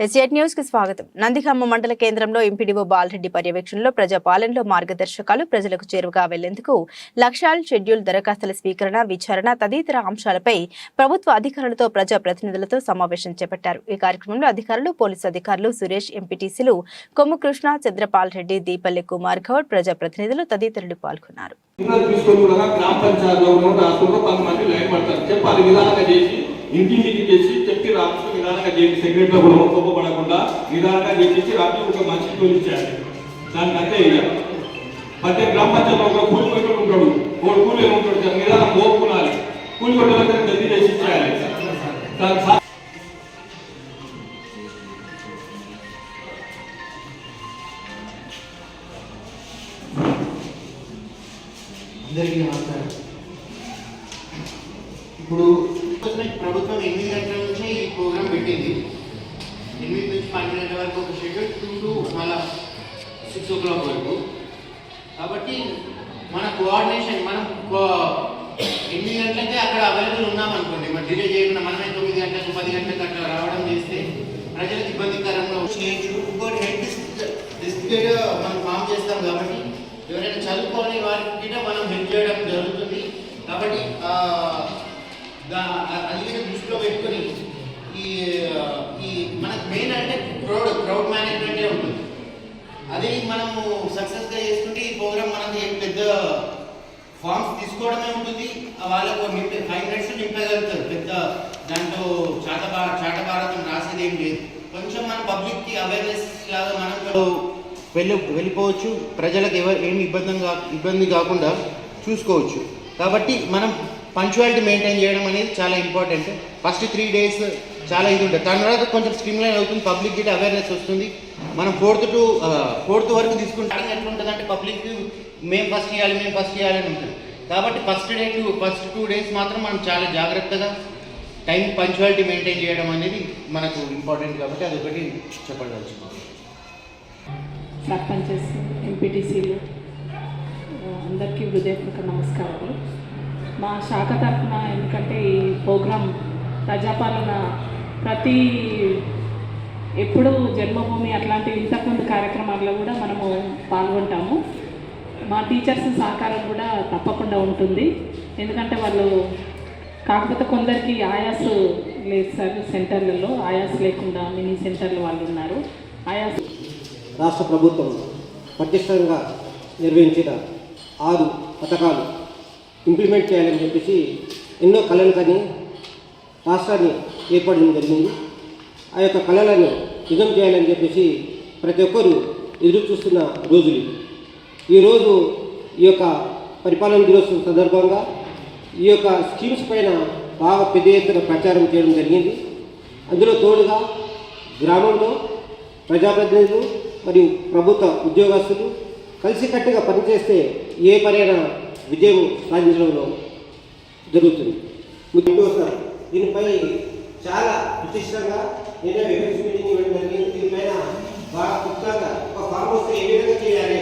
ఎస్ఎట్ న్యూస్కి స్వాగతం. నందిగామ మండల కేంద్రంలో ఎంపీడీఓ బాలరెడ్డి పర్యవేక్షణలో ప్రజాపాలనలో మార్గదర్శకాలు ప్రజలకు చేరువగా వెళ్ళేందుకు లక్ష్యాలు షెడ్యూల్ దరఖాస్తుల స్వీకరణ విచారణ తదితర అంశాలపై ప్రభుత్వ అధికారులతో ప్రజా ప్రతినిధులతో సమావేశం చేపట్టారు. ఈ కార్యక్రమంలో అధికారులు పోలీసు అధికారులు సురేష్ ఎంపీటీసీలు కొమ్ము కృష్ణ చంద్రపాల్ రెడ్డి దీపల్లి కుమార్ గౌడ్ ప్రజా ప్రతినిధులు తదితరులు పాల్గొన్నారు. పిల్లలు చేసి ఇంటింటికి చేసి చెప్పి రాష్ట్ర విధానంగా చేసి సెక్రటరీ కూడా ఒప్పుకోబడకుండా విధానంగా చేసి రాజు ఒక మంచి కూలి ఇచ్చారు దానికి అంతే ఇక ప్రతి గ్రామ పంచాయతీలో ఒక కూలి కొట్టుడు ఉంటాడు. ఒక కూలి ఉంటాడు. దాని విధానం మోపుకునాలి కూలి కొట్టాలంటే గది చేసి ఇచ్చేయాలి. దానికి అందరికీ నమస్కారం. ఇప్పుడు ప్రభుత్వం ఎనిమిది గంటల నుంచి ఈ ప్రోగ్రామ్ పెట్టింది. ఎనిమిది నుంచి పన్నెండు గంటల వరకు ఒక షెడ్యూల్ టూ టు మళ్ళా సిక్స్ ఓ క్లాక్ వరకు. కాబట్టి మన కోఆర్డినేషన్ మనం ఎనిమిది గంటలకే అక్కడ అవైలబుల్ ఉన్నాం అనుకోండి మరి డిలే చేయకుండా మనమే తొమ్మిది గంటలకు పది గంటలకు అక్కడ రావడం చేస్తే ప్రజలకు ఇబ్బందికరంగా ఇంకోటి హెడ్ డిస్ట్రిక్ట్ మనం ఫామ్ చేస్తాం కాబట్టి ఎవరైనా చదువుకోని వారికి మనం హెల్ప్ చేయడం జరుగుతుంది. కాబట్టి ఆ, దా- అది దృష్టిలో పెట్టుకొని ఈ ఈ మనకు మెయిన్ అంటే క్రౌడ్ క్రౌడ్ మేనేజ్మెంటే ఉంటుంది. అది మనము సక్సెస్గా చేసుకుంటే ఈ ప్రోగ్రామ్ మనకి ఏం పెద్ద ఫామ్స్ తీసుకోవడమే ఉంటుంది. వాళ్ళకు నింపే ఫైవ్ మినిట్స్ నింపగలుగుతారు. పెద్ద దాంట్లో చాట భా- రాసేది ఏం లేదు. కొంచెం మన పబ్లిక్కి అవేర్నెస్ లాగా మనం వెళ్ళి వెళ్ళిపోవచ్చు. ప్రజలకు ఎవరు ఏమి ఇబ్బంది కా ఇబ్బంది కాకుండా చూసుకోవచ్చు. కాబట్టి మనం పంచువాలిటీ మెయింటైన్ చేయడం అనేది చాలా ఇంపార్టెంట్ ఫస్ట్ త్రీ డేస్ చాలా ఇది ఉంటుంది. దాని తర్వాత కొంచెం స్ట్రీమ్లైన్ అవుతుంది పబ్లిక్ గిట్ అవేర్నెస్ వస్తుంది. మనం ఫోర్త్ టు ఫోర్త్ వరకు తీసుకుంటాం ఎట్లా ఉంటుంది అంటే పబ్లిక్ మేము ఫస్ట్ చేయాలి మేము ఫస్ట్ చేయాలని ఉంటుంది. కాబట్టి first day to first two days మాత్రం మనం చాలా జాగ్రత్తగా టైం పంచువాలిటీ మెయింటైన్ చేయడం అనేది మనకు ఇంపార్టెంట్ కాబట్టి అదొకటి చెప్పదలుచుకున్నాం. సర్పంచెస్ ఎంపీటీసీలు అందరికీ హృదయపూర్వక నమస్కారాలు. మా శాఖ తరఫున ఎందుకంటే ఈ ప్రోగ్రాం ప్రజాపాలన ప్రతి ఎప్పుడు జన్మభూమి అట్లాంటి ఇంతకుముందు కార్యక్రమాల్లో కూడా మనము పాల్గొంటాము. మా టీచర్స్ సహకారం కూడా తప్పకుండా ఉంటుంది. ఎందుకంటే వాళ్ళు కాకపోతే కొందరికి ఆయాస్ లేదు సార్ సెంటర్లలో ఆయాస్ లేకుండా మినీ సెంటర్లు వాళ్ళు ఉన్నారు. ఆయాస్ రాష్ట్ర ప్రభుత్వం పటిష్టంగా నిర్వహించిన ఆరు పథకాలు ఇంప్లిమెంట్ చేయాలని చెప్పేసి ఎన్నో కళలు కానీ రాష్ట్రాన్ని ఏర్పడడం జరిగింది. ఆ యొక్క కళలను నిజం చేయాలని చెప్పేసి ప్రతి ఒక్కరూ ఎదురు చూస్తున్న రోజులు ఈరోజు ఈ యొక్క పరిపాలన దినోత్సవం సందర్భంగా ఈ యొక్క స్కీమ్స్ పైన బాగా పెద్ద ఎత్తున ప్రచారం చేయడం జరిగింది. అందులో తోడుగా గ్రామంలో ప్రజాప్రతినిధులు మరియు ప్రభుత్వ ఉద్యోగస్తులు కలిసికట్టుగా పనిచేస్తే ఏ పనైనా విజయం సాధించడంలో జరుగుతుంది. ముఖ్యంగా దీనిపై చాలా విశిష్టంగా నిన్న వివరించి మీటింగ్ ఇవ్వడం జరిగింది దీనిపైన బాగా క్లుప్తంగా ఒక ఫామ్ ఏ విధంగా చేయాలి?